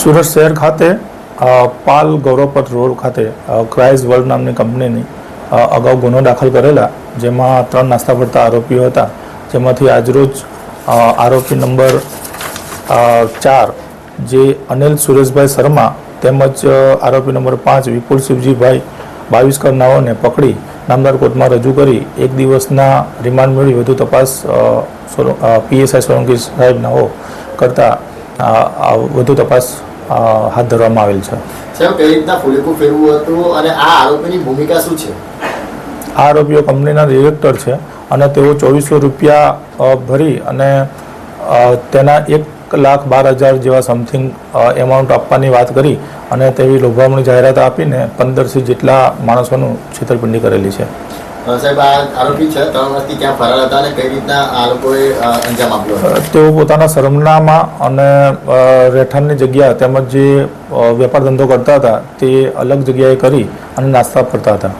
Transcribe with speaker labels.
Speaker 1: સુરત શહેર ખાતે પાલ ગૌરવપથ રોડ ખાતે ક્રાઇઝ વર્લ્ડ નામની કંપનીની અગાઉ ગુનો દાખલ કરેલા, જેમાં ત્રણ નાસ્તા પડતા આરોપીઓ હતા. જેમાંથી આજરોજ આરોપી નંબર ચાર, જે અનિલ સુરેશભાઈ શર્મા તેમજ આરોપી નંબર પાંચ વિપુલ શિવજીભાઈ બાવીસ કરનાઓને પકડી નામદાર કોર્ટમાં રજૂ કરી. એક દિવસના રિમાન્ડ મેળવી વધુ તપાસ પીએસઆઈ સોલંકી સાહેબનાઓ કરતા વધુ તપાસ હાથ ધરવામાં આવેલ છે.
Speaker 2: સાહેબ કઈ રીતના ફુલેકું ફેરવું હતું અને આ આરોપીની ભૂમિકા શું છે?
Speaker 1: આ આરોપીઓ કંપનીના ડિરેક્ટર છે અને તેઓ ચોવીસો રૂપિયા ભરી અને તેના એક લાખ બાર હજાર જેવા સમથિંગ એમાઉન્ટ આપવાની વાત કરી અને તેવી લોભામણી જાહેરાત આપીને પંદરથી જેટલા માણસોનું છેતરપિંડી કરેલી છે.
Speaker 2: સાહેબ આ આરોપી છે ત્રણ વર્ષથી ક્યાં ફરાર હતા અને કઈ રીતના આ લોકોએ અંજામ આપ્યો
Speaker 1: તેઓ પોતાના સરનામા અને રહેઠાણની જગ્યા તેમજ જે વેપાર ધંધો કરતા હતા તે અલગ જગ્યાએ કરી અને નાસ્તા કરતા હતા.